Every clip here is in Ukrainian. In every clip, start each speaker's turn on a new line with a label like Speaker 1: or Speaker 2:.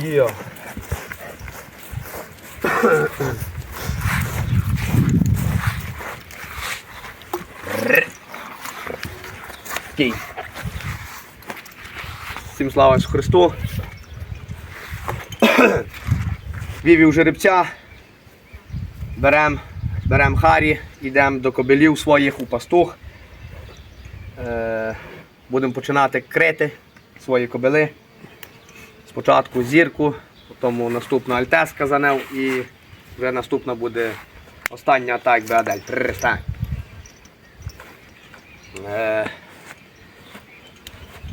Speaker 1: Є. Кій. Всім слава Христу. Вівів жеребця. Берем, берем Харі, йдемо до кобилів своїх у пастух. Е, будемо починати крити свої кобили. Спочатку зірку, потім наступна альтеска за нею і вже наступна буде остання атак Беадель. Перестань. Е,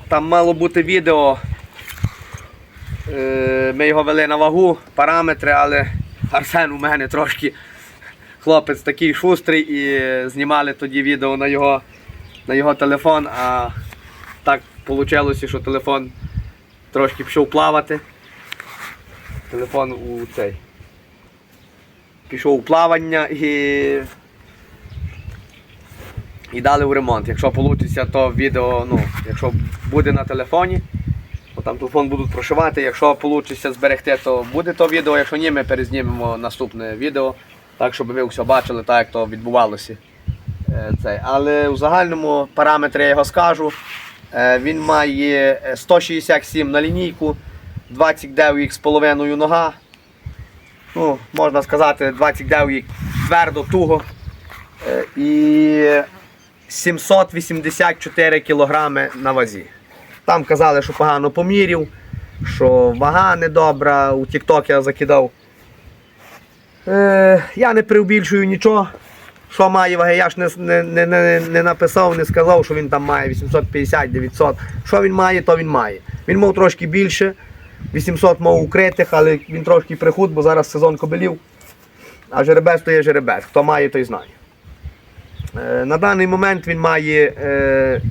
Speaker 1: там мало бути відео. Е, Ми його вели на вагу, параметри, але Арсен у мене трошки хлопець такий шустрий і знімали тоді відео на його, на його телефон, а так вийшло, що телефон трошки пішов плавати. Телефон у цей. Пішов у плавання і. І дали в ремонт. Якщо вийде, то відео, ну, якщо буде на телефоні, то там телефон будуть прошивати. Якщо вийде зберегти, то буде то відео. Якщо ні, ми перезнімемо наступне відео, так щоб ви все бачили, так як то відбувалося. Е, Цей. Але у загальному параметри я його скажу. Е, Він має е, 167 на лінійку, 29 з половиною нога. Ну, можна сказати, 29 твердо, туго. Е, І 784 кілограми на вазі. Там казали, що погано помірів, що вага недобра, у TikTok я закидав. Е, я не преубільшую нічого. Що має ваги, я ж не, не, не, не, написав, не сказав, що він там має 850-900. Що він має, то він має. Він мав трошки більше, 800 мав укритих, але він трошки прихуд, бо зараз сезон кобилів. А жеребець то є жеребець. Хто має, той знає. Е, На даний момент він має е,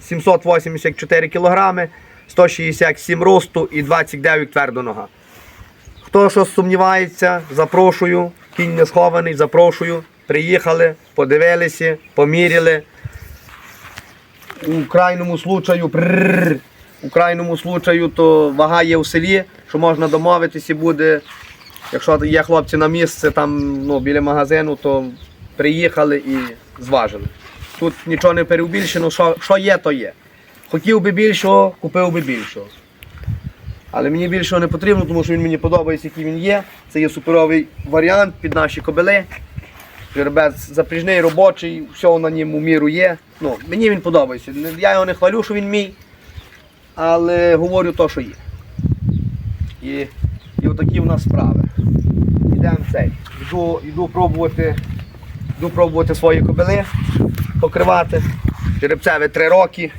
Speaker 1: 784 кг, 167 росту і 29 твердо нога. Хто щось сумнівається, запрошую. Кінь не схований, запрошую. Приїхали, подивилися, поміряли. У крайньому случаю, прррр, у крайньому случаю, то вага є в селі, що можна домовитися буде. Якщо є хлопці на місце там ну, біля магазину, то приїхали і зважили. Тут нічого не переубільшено, що, що є, то є. Хотів би більшого, купив би більшого. Але мені більшого не потрібно, тому що він мені подобається, який він є. Це є суперовий варіант під наші кобили. Жеребець запряжний, робочий, все на ньому міру є. Ну, мені він подобається. Я його не хвалю, що він мій, але говорю то, що є. І, і отакі в нас справи. Йдемо цей. Йду, йду пробувати, йду пробувати свої кобили, покривати. Жеребцеві 3 роки.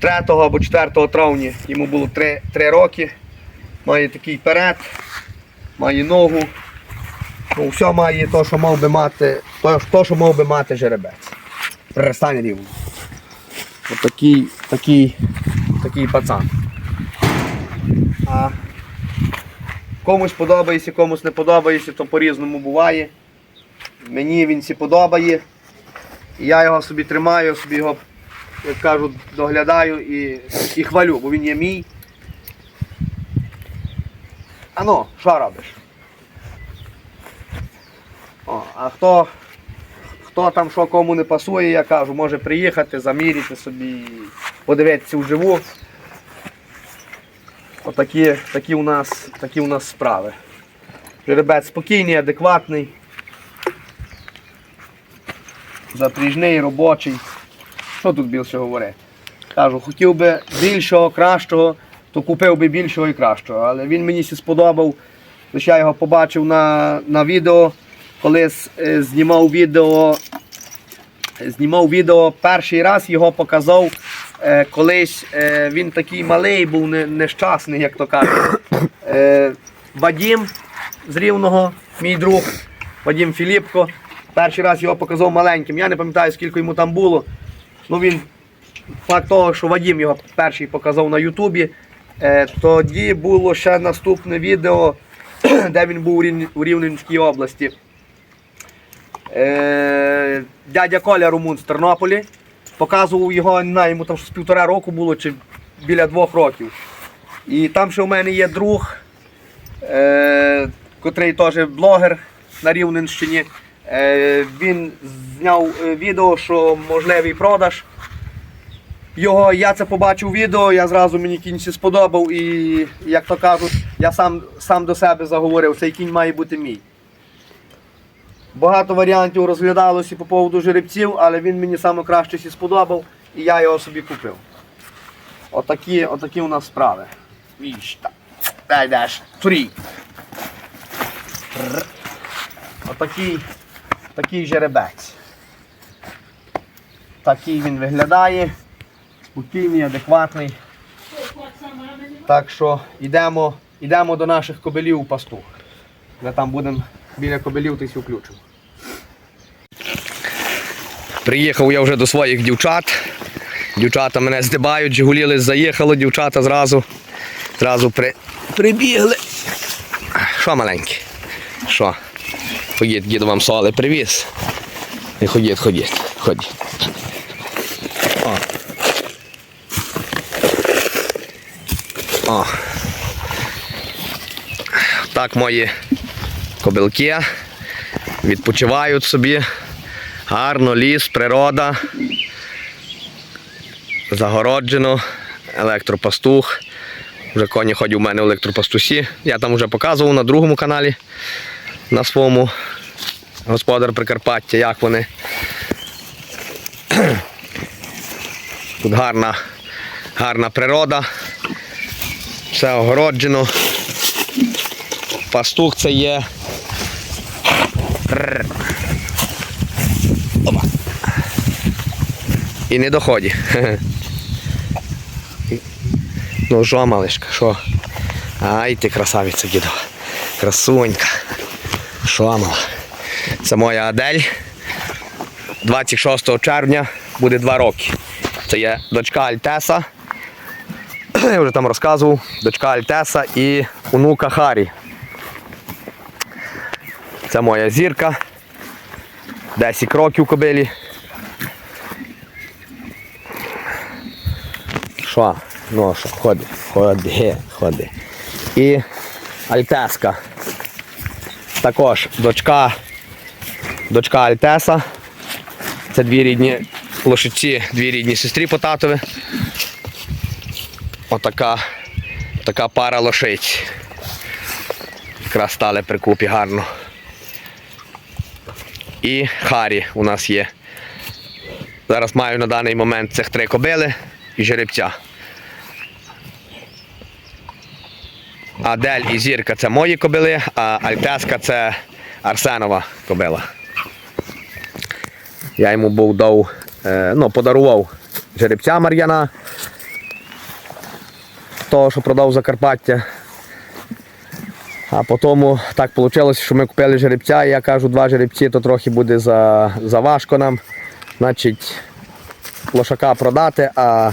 Speaker 1: 3 або 4 травня йому було 3, 3 роки. Має такий перед, має ногу. Ну, все має то, що мав би мати, то, то що мав би мати жеребець. Перестань рівно. Отакий, такий, такий пацан. А комусь подобається, комусь не подобається, то по-різному буває. Мені він всі подобає. Я його собі тримаю, собі його, як кажуть, доглядаю і, і хвалю, бо він є мій. Ано, що робиш? О, а хто, хто там що кому не пасує, я кажу, може приїхати, заміряти собі, подивитися вживу. Отакі такі у нас, такі у нас справи. Жеребець спокійний, адекватний. Запріжний, робочий. Що тут більше говорити? Кажу, хотів би більшого, кращого, то купив би більшого і кращого. Але він мені сподобав. Лише я його побачив на, на відео, коли е, знімав відео. Знімав відео перший раз, його показав. Е, колись е, він такий малий був, не, нещасний, як то кажуть. Вадім з Рівного, мій друг, Вадім Філіпко. Перший раз його показав маленьким. Я не пам'ятаю, скільки йому там було. Ну він факт того, що Вадім його перший показав на Ютубі. Тоді було ще наступне відео, де він був у Рівненській області. Е, дядя Коля Румун з Тернополі. Показував його, не знаю, йому там щось півтора року було чи біля двох років. І там ще у мене є друг, е, котрий теж блогер на Рівненщині. Е, він зняв е, відео, що можливий продаж. Його, я це побачив відео, я зразу мені кінь сподобав і, як то кажуть, я сам, сам до себе заговорив, цей кінь має бути мій. Багато варіантів розглядалося по поводу жеребців, але він мені саме краще ще сподобав і я його собі купив. Отакі, отакі у нас справи. Дай даш. Турі. Отакий, такий жеребець. Такий він виглядає. Спокійний, адекватний. Так що йдемо, йдемо до наших кобелів у пастух. Ми там будемо біля кобелів тись включимо. Приїхав я вже до своїх дівчат. Дівчата мене здибають, Жигуліли заїхали, дівчата зразу, зразу при, прибігли. Що маленькі? Що? Ходіть, діду вам соли привіз. І ходіть, ходіть, ходіть. О. О. Так мої кобилки відпочивають собі. Гарно, ліс, природа. Загороджено, електропастух. Вже коні ходять у мене в електропастусі. Я там вже показував на другому каналі на своєму господар Прикарпаття, як вони. Тут гарна, гарна природа. Все огороджено. Пастух це є. Опа. І не доході. Ну що, малишка, що? Ай ти красавиця дідова. Красунька. Що мала? Це моя Адель. 26 червня буде 2 роки. Це є дочка Альтеса. Я вже там розказував. Дочка Альтеса і онука Харі. Це моя зірка. 10 років кобилі. Що? Ну що, ходи, ходи, ходи. І Альтеска. Також дочка, дочка Альтеса. Це дві рідні лошиці, дві рідні сестрі по татові. Отака така пара лошиць. Якраз стали при купі гарно. І Харі у нас є. Зараз маю на даний момент цих три кобили і жеребця. Адель і Зірка це мої кобили, а Альтеска це Арсенова кобила. Я йому був дав, е, ну, подарував жеребця Мар'яна, того, що продав Закарпаття. А потім так вийшло, що ми купили жеребця, і я кажу, два жеребці, то трохи буде за, за важко нам. Значить, лошака продати, а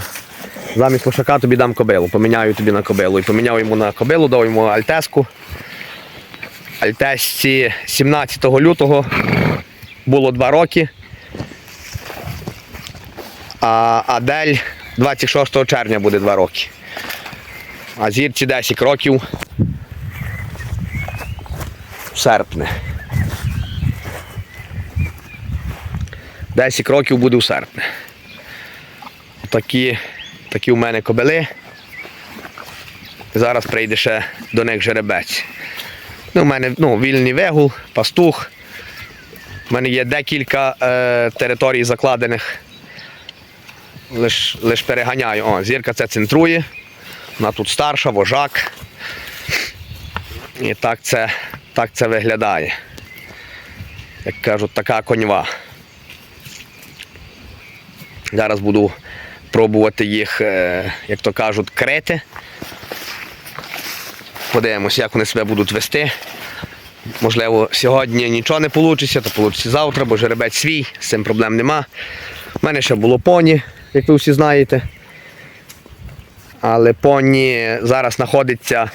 Speaker 1: замість лошака тобі дам кобилу. Поміняю тобі на кобилу. І поміняв йому на кобилу, дав йому альтеску. Альтесці 17 лютого було два роки. А Адель 26 червня буде два роки. А зірці 10 років в серпні. 10 років буде у серпні. Такі, такі у мене кобили. Зараз прийде ще до них жеребець. Ну, у мене ну, вільний вигул, пастух. У мене є декілька е, територій закладених. Лиш, лиш переганяю. О, зірка це центрує. Вона тут старша, вожак. І так це, так це виглядає. Як кажуть, така коньва. Зараз буду пробувати їх, е, як то кажуть, крити. Подивимось, як вони себе будуть вести. Можливо, сьогодні нічого не вийде, то вийде завтра, бо жеребець свій, з цим проблем нема. У мене ще було поні, як ви всі знаєте. Але поні зараз знаходиться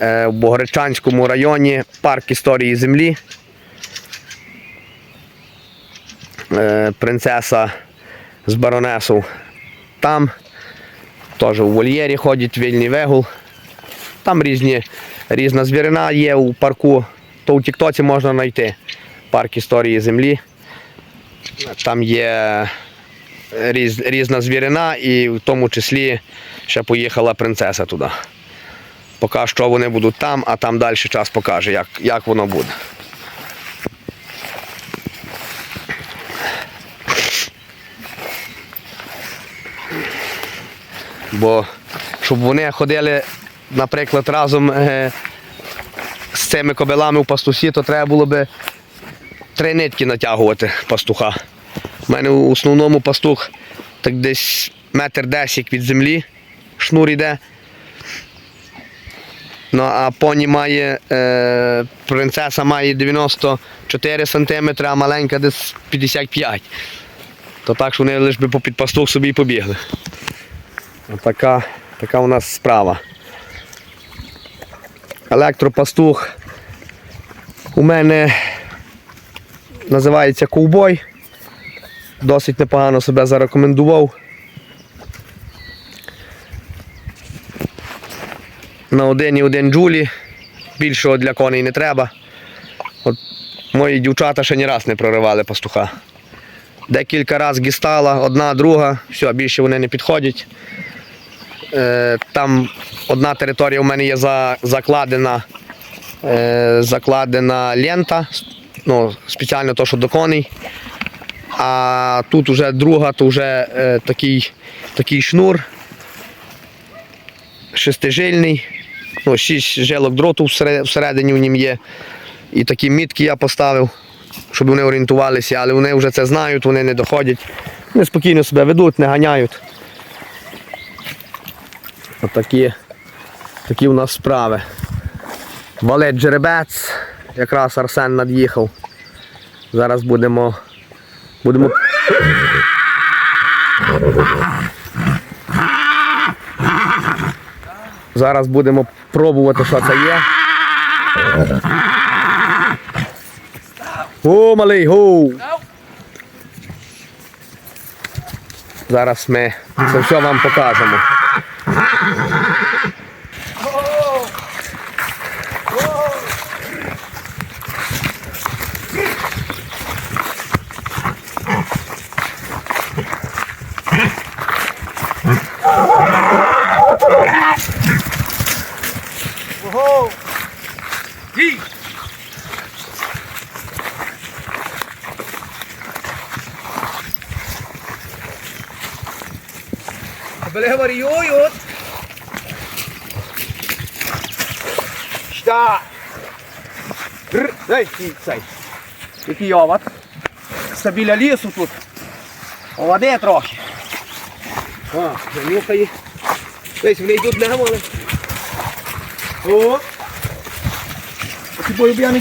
Speaker 1: в Богородчанському районі парк історії землі. Е, Принцеса з баронесу там. Теж у вольєрі ходить вільний вигул. Там різні, різна звірина є у парку, то у Тіктоці можна знайти парк історії землі. Там є різ, різна звірина, і в тому числі ще поїхала принцеса туди. Поки що вони будуть там, а там далі час покаже, як, як воно буде. Бо щоб вони ходили, наприклад, разом е, з цими кобилами в пастусі, то треба було би три нитки натягувати пастуха. У мене в основному пастух так десь метр десять від землі, шнур йде. Ну, а поні має, е, принцеса має 94 см, а маленька десь 55 То так, що вони лише би попід пастух собі і побігли. Така, така у нас справа. Електропастух у мене називається ковбой. Досить непогано себе зарекомендував. На один і один джулі. Більшого для коней не треба. От мої дівчата ще ні раз не проривали пастуха. Декілька разів гістала, одна, друга, все, більше вони не підходять. Е, там одна територія у мене є за, закладена, е, закладена лента, ну, спеціально то, що до коней. А тут вже друга, то вже е, такий, такий шнур шестижильний, ну, шість жилок дроту всередині в нім є. І такі мітки я поставив, щоб вони орієнтувалися, але вони вже це знають, вони не доходять. Вони спокійно себе ведуть, не ганяють. Отакі такі у нас справи. Валет жеребець, якраз Арсен над'їхав. Зараз будемо. Будемо. Зараз будемо пробувати, що це є. О, малий, гоу! Зараз ми це все вам покажемо.
Speaker 2: Кобили варіюють. Ща. Р, дай який цей. Який овод. Це біля тут. Оводи трохи. О, занюхає. Десь вони йдуть нему, але. О! Ці бою б я не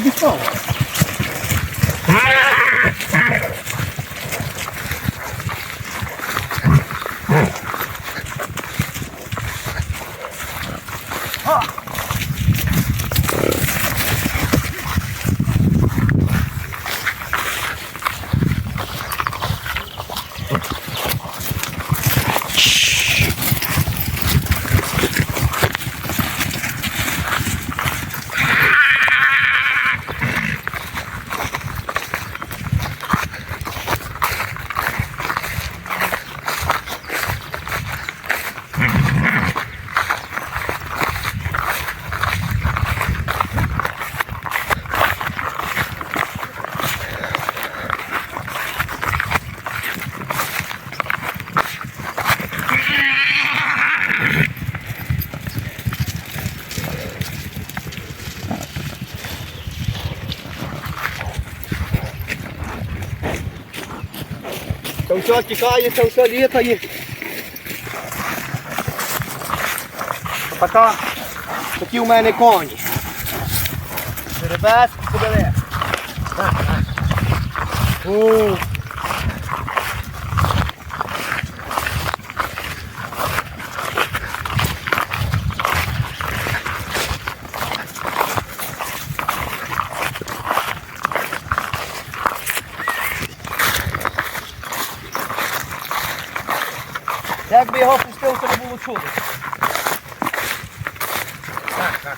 Speaker 2: все тікає, все літає. Така, такі у мене коні. Жеребець, кобили. У. Як би його пустив, то не було чути. Так,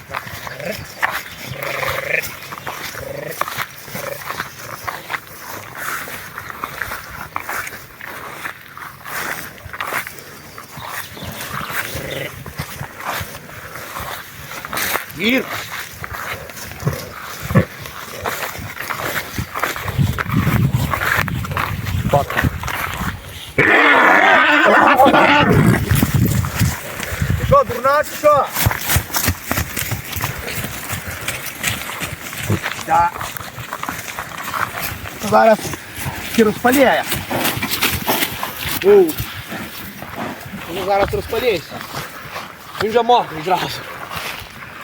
Speaker 2: Ір. Фотка. Ти що, дурна, чи що? Так. Зараз ще розпалює. Оу. Ну зараз розпалюється. Він вже мокрий зразу.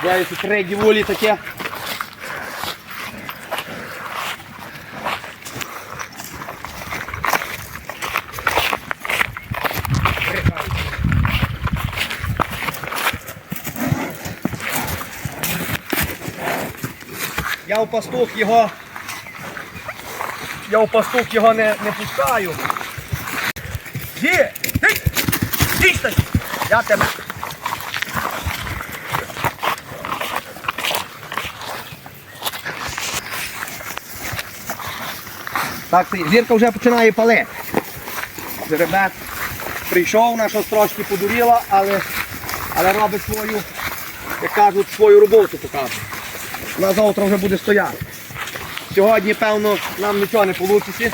Speaker 2: Я тут три діволі таке. Я у пастух його. Я у пастух його не, не пускаю. Є! Ти! Дійсно! Я тебе! Так, зірка вже починає палити. Жеребець прийшов, щось трошки подуріла, але, але робить свою, як кажуть, свою роботу показує. Вона завтра вже буде стояти. Сьогодні, певно, нам нічого не вийде.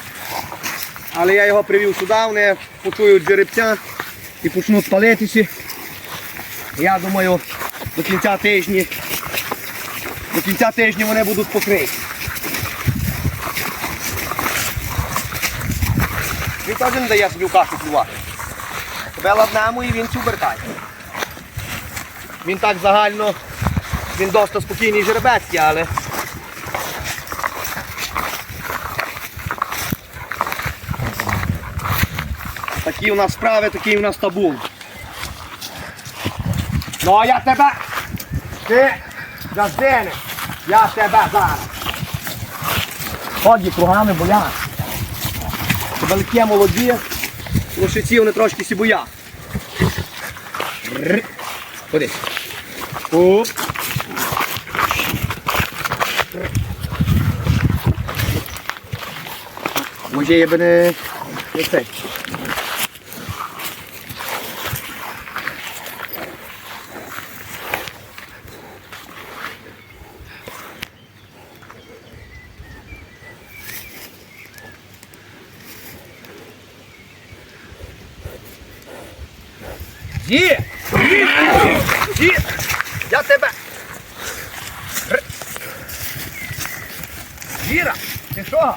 Speaker 2: Але я його привів сюди, вони почують жеребця і почнуть палитися. Я думаю, до кінця тижня, до кінця тижня вони будуть покриті. Він теж не дає собі в кашу плювати. Тебе ладнемо і він цю вертає. Він так загально, він досить спокійний жеребецький, але. Такі у нас справи, такий у нас табун. Ну а я тебе. Ти газдене, я тебе зараз. Ході кругами боя. Балики молоді, лошиці вони трошки сі боять. Ходи. Оп. Може я би не, не цей. Є! Є! Я тебе! Віра! Ти що?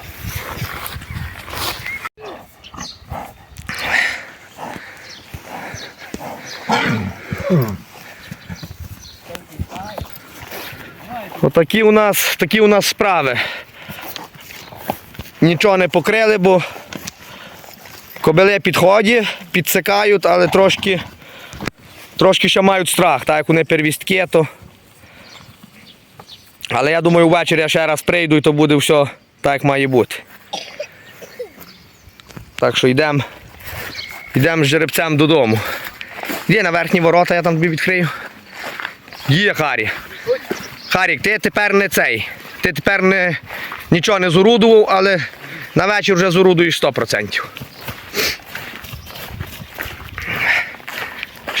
Speaker 1: Отакі у нас, такі у нас справи. Нічого не покрили, бо кобили підходять, підсикають, але трошки, трошки ще мають страх, так як вони первістки, то. Але я думаю, ввечері я ще раз прийду і то буде все так, як має бути. Так що йдемо йдемо з жеребцем додому. Є на верхні ворота, я там тобі відкрию. Є, Харі. Харік, ти тепер не цей. Ти тепер не, нічого не зорудував, але на вечір вже зорудуєш 100%.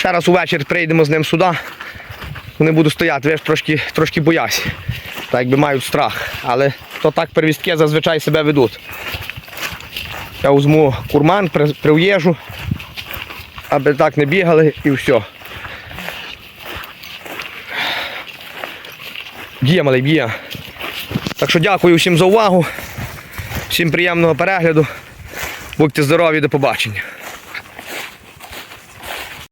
Speaker 1: Ще раз увечір прийдемо з ним сюди. Вони будуть стояти, ви ж трошки, трошки боясь. Так якби мають страх. Але то так первістки зазвичай себе ведуть. Я візьму курман, при- прив'єжу, аби так не бігали і все. Б'є, малий, б'є. Так що дякую всім за увагу. Всім приємного перегляду. Будьте здорові, до побачення.